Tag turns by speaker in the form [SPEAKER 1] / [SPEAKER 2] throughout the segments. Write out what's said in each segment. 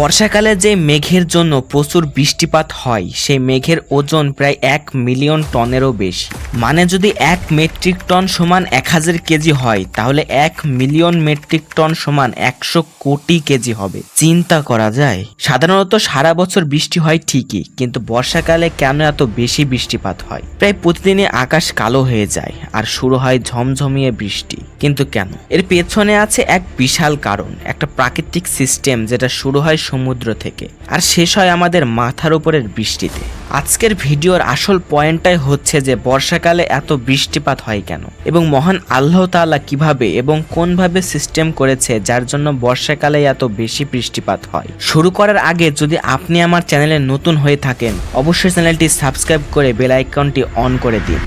[SPEAKER 1] বর্ষাকালে যে মেঘের জন্য প্রচুর বৃষ্টিপাত হয়, সেই মেঘের ওজন প্রায় এক মিলিয়ন টনেরও বেশি। মানে যদি এক মেট্রিক টন সমান এক হাজার কেজি হয়, তাহলে এক মিলিয়ন মেট্রিক টন সমান একশো কোটি কেজি হবে। চিন্তা করা যায়? সাধারণত সারা বছর বৃষ্টি হয় ঠিকই, কিন্তু বর্ষাকালে কেন এত বেশি বৃষ্টিপাত হয়? প্রায় প্রতিদিনই আকাশ কালো হয়ে যায়, আর শুরু হয় ঝমঝমিয়ে বৃষ্টি। কিন্তু কেন? এর পেছনে আছে এক বিশাল কারণ, একটা প্রাকৃতিক সিস্টেম যেটা শুরু হয় সমুদ্র থেকে আর শেষ হয় আমাদের মাথার উপরের বৃষ্টিতে। আজকের ভিডিওর আসল পয়েন্টটাই হচ্ছে যে বর্ষাকালে এত বৃষ্টিপাত হয় কেন এবং মহান আল্লাহ তাআলা কীভাবে এবং কোনভাবে সিস্টেম করেছে যার জন্য বর্ষাকালে এত বেশি বৃষ্টিপাত হয়। শুরু করার আগে যদি আপনি আমার চ্যানেলে নতুন হয়ে থাকেন, অবশ্যই চ্যানেলটি সাবস্ক্রাইব করে বেল আইকনটি অন করে দিন।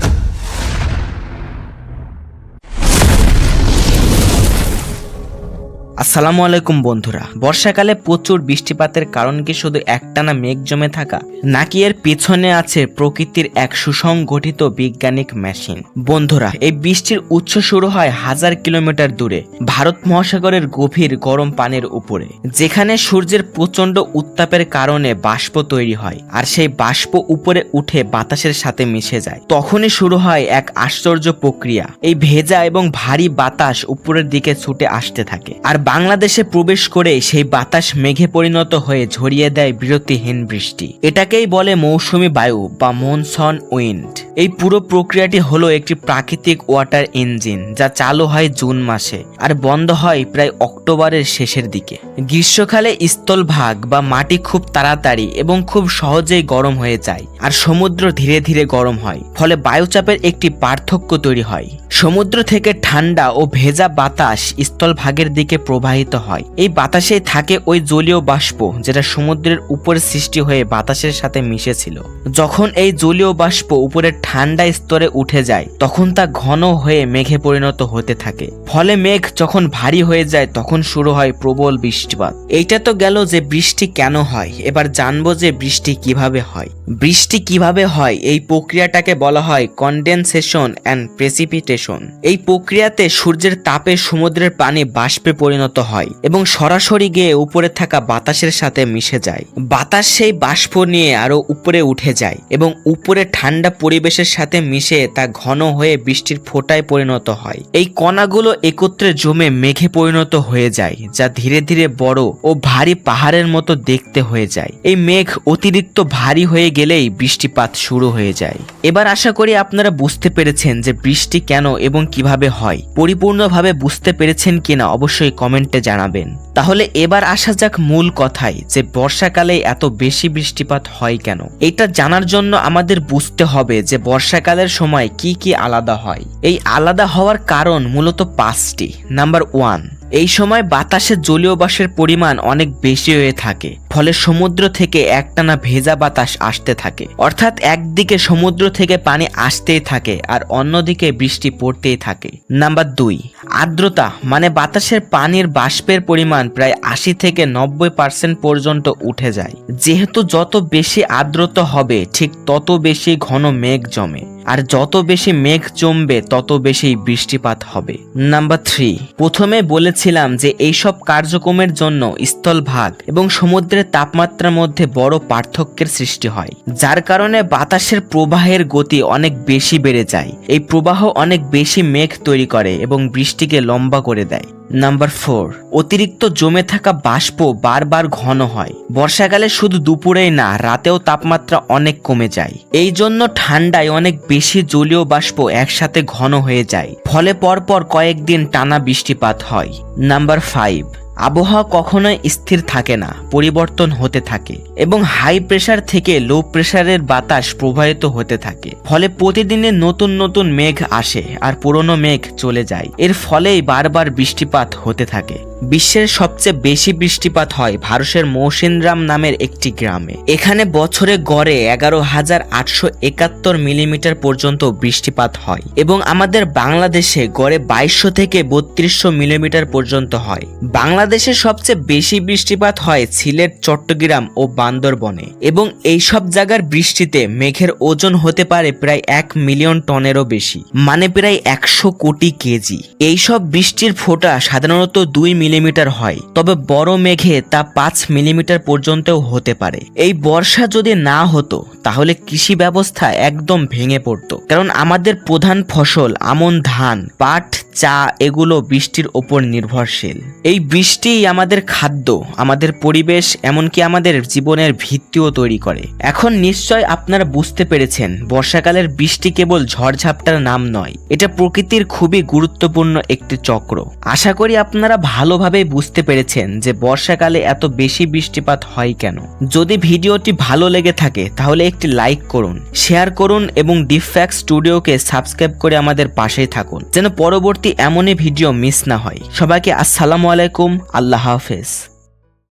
[SPEAKER 1] আসসালামু আলাইকুম বন্ধুরা। বর্ষাকালে প্রচুর বৃষ্টিপাতের কারণ কি শুধু একটানা মেঘ জমে থাকা, নাকি এর পেছনে আছে প্রকৃতির এক সুসংগঠিত বৈজ্ঞানিক মেশিন? বন্ধুরা, এই বৃষ্টির উৎস শুরু হয় হাজার কিলোমিটার দূরে, ভারত মহাসাগরের গভীর গরম পানির উপরে, যেখানে সূর্যের প্রচণ্ড উত্তাপের কারণে বাষ্প তৈরি হয়, আর সেই বাষ্প উপরে উঠে বাতাসের সাথে মিশে যায়। তখনই শুরু হয় এক আশ্চর্য প্রক্রিয়া। এই ভেজা এবং ভারী বাতাস উপরের দিকে ছুটে আসতে থাকে, আর বাংলাদেশে প্রবেশ করে সেই বাতাস মেঘে পরিণত হয়ে ঝরিয়ে দেয় বিরতিহীন বৃষ্টি। এটাকেই বলে মৌসুমি বায়ু বা মনসন উইন্ড। এই পুরো প্রক্রিয়াটি হলো একটি প্রাকৃতিক ওয়াটার ইঞ্জিন যা চালু হয় জুন মাসে আর বন্ধ হয় প্রায় অক্টোবরের শেষের দিকে। গ্রীষ্মকালে স্থলভাগ বা মাটি খুব তাড়াতাড়ি এবং খুব সহজেই গরম হয়ে যায় আর সমুদ্র ধীরে ধীরে গরম হয়, ফলে বায়ুচাপের একটি পার্থক্য তৈরি হয়। সমুদ্র থেকে ঠান্ডা ও ভেজা বাতাস স্থলভাগের দিকে প্রবাহিত হয়। এই বাতাসেই থাকে ওই জলীয় বাষ্প যেটা সমুদ্রের উপরে সৃষ্টি হয়ে বাতাসের সাথে মিশেছিল। যখন এই জলীয় বাষ্প উপরের ঠান্ডা স্তরে উঠে যায়, তখন তা ঘন হয়ে মেঘে পরিণত হতে থাকে। ফলে মেঘ যখন ভারী হয়ে যায়, তখন শুরু হয় প্রবল বৃষ্টিপাত। এইটা তো গেল যে বৃষ্টি কেন হয়, এবার জানব যে বৃষ্টি কীভাবে হয়। বৃষ্টি কীভাবে হয়, এই প্রক্রিয়াটাকে বলা হয় কন্ডেনসেশন অ্যান্ড প্রেসিপিটেশন এই প্রক্রিয়াতে সূর্যের তাপে সমুদ্রের পানি বাষ্পে পরিণত হয় এবং সরাসরি গিয়ে উপরে থাকা বাতাসের সাথে মিশে যায়। বাতাস সেই বাষ্প নিয়ে আরও উপরে উঠে যায় এবং উপরে ঠান্ডা পরিবেশের সাথে মিশে তা ঘন হয়ে বৃষ্টির ফোঁটায় পরিণত হয়। এই কণাগুলো একত্রে জমে মেঘে পরিণত হয়ে যায়, যা ধীরে ধীরে বড় ও ভারী পাহাড়ের মতো দেখতে হয়ে যায়। এই মেঘ অতিরিক্ত ভারী হয়ে গেলেই বৃষ্টিপাত শুরু হয়ে যায়। এবার আশা করি আপনারা বুঝতে পেরেছেন যে বৃষ্টি কেন এবং কীভাবে হয়। পরিপূর্ণভাবে বুঝতে পেরেছেন কিনা অবশ্যই কমেন্টে জানাবেন। তাহলে এবার আসা যাক মূল কথায় যে বর্ষাকালে এত বেশি বৃষ্টিপাত হয় কেন। এটা জানার জন্য আমাদের বুঝতে হবে যে বর্ষাকালের সময় কি কি আলাদা হয়? এই আলাদা হওয়ার কারণ মূলত পাঁচটি। নাম্বার ওয়ান, এই সময় বাতাসে জলীয় বাষ্পের পরিমাণ অনেক বেশি হয়ে থাকে। ফলে সমুদ্র থেকে একটানা ভেজা বাতাস আসতে থাকে। অর্থাৎ একদিকে সমুদ্র থেকে পানি আসতেই থাকে আর অন্যদিকে বৃষ্টি পড়তেই থাকে। নাম্বার দুই, আর্দ্রতা মানে বাতাসের পানির বাষ্পের পরিমাণ প্রায় আশি থেকে নব্বই পার্সেন্ট পর্যন্ত উঠে যায়। যেহেতু যত বেশি আর্দ্রতা হবে, ঠিক তত বেশি ঘন মেঘ জমে। আর যত বেশি মেঘ জমবে, তত বেশি বৃষ্টিপাত হবে। নাম্বার থ্রি, প্রথমে বলেছিলাম যে এইসব কার্যক্রমের জন্য স্থলভাগ এবং সমুদ্রের তাপমাত্রার মধ্যে বড় পার্থক্যের সৃষ্টি হয়, যার কারণে বাতাসের প্রবাহের গতি অনেক বেশি বেড়ে যায়। এই প্রবাহ অনেক বেশি মেঘ তৈরি করে এবং বৃষ্টিকে লম্বা করে দেয়। নাম্বার ফোর, অতিরিক্ত জমে থাকা বাষ্প বারবার ঘন হয়। বর্ষাকালে শুধু দুপুরেই না, রাতেও তাপমাত্রা অনেক কমে যায়। এই জন্য ঠান্ডায় অনেক বেশি জলীয় বাষ্প একসাথে ঘন হয়ে যায়। ফলে পরপর কয়েকদিন টানা বৃষ্টিপাত হয়। নাম্বার ফাইভ আবহাওয়া কখনোই স্থির থাকে না, পরিবর্তন হতে থাকে এবং হাই প্রেশার থেকে লো প্রেশারের বাতাস প্রবাহিত হতে থাকে। ফলে প্রতিদিনে নতুন নতুন মেঘ আসে আর পুরনো মেঘ চলে যায়। এর ফলেই বারবার বৃষ্টিপাত হতে থাকে। বিশ্বের সবচেয়ে বেশি বৃষ্টিপাত হয় ভারতের মৌসিনরাম নামের একটি গ্রামে। এখানে বছরে গড়ে এগারো হাজার আটশো একাত্তর মিলিমিটার পর্যন্ত বৃষ্টিপাত হয় এবং আমাদের বাংলাদেশে গড়ে বাইশশো থেকে বত্রিশশো মিলিমিটার পর্যন্ত হয়। বাংলাদেশে সবচেয়ে বেশি বৃষ্টিপাত হয় সিলেট, চট্টগ্রাম ও বান্দরবনে এবং এই সব জায়গার বৃষ্টিতে মেঘের ওজন হতে পারে প্রায় এক মিলিয়ন টনেরও বেশি মানে প্রায় একশো কোটি কেজি। এই সব বৃষ্টির ফোঁটা সাধারণত দুই মিলিমিটার হয়, তবে বড় মেঘে তা পাঁচ মিলিমিটার পর্যন্তও হতে পারে। এই বর্ষা যদি না হতো, তাহলে কৃষি ব্যবস্থা একদম ভেঙে পড়তো। কারণ আমাদের প্রধান ফসল আমন ধান, পাট, চা, এগুলো বৃষ্টির ওপর নির্ভরশীল। এই বৃষ্টিই আমাদের খাদ্য, আমাদের পরিবেশ, এমনকি আমাদের জীবনের ভিত্তিও তৈরি করে। এখন নিশ্চয় আপনারা বুঝতে পেরেছেন, বর্ষাকালের বৃষ্টি কেবল ঝড়ঝাপটার নাম নয়, এটা প্রকৃতির খুবই গুরুত্বপূর্ণ একটি চক্র। আশা করি আপনারা ভালোভাবে বুঝতে পেরেছেন যে বর্ষাকালে এত বেশি বৃষ্টিপাত হয় কেন। যদি ভিডিওটি ভালো লেগে থাকে, তাহলে একটি লাইক করুন, শেয়ার করুন এবং ডিফ্যাক্ট স্টুডিওকে সাবস্ক্রাইব করে আমাদের পাশেই থাকুন, যেন পরবর্তী এমনই ভিডিও মিস না হয়। সবাইকে আসসালামু আলাইকুম, আল্লাহ হাফেজ।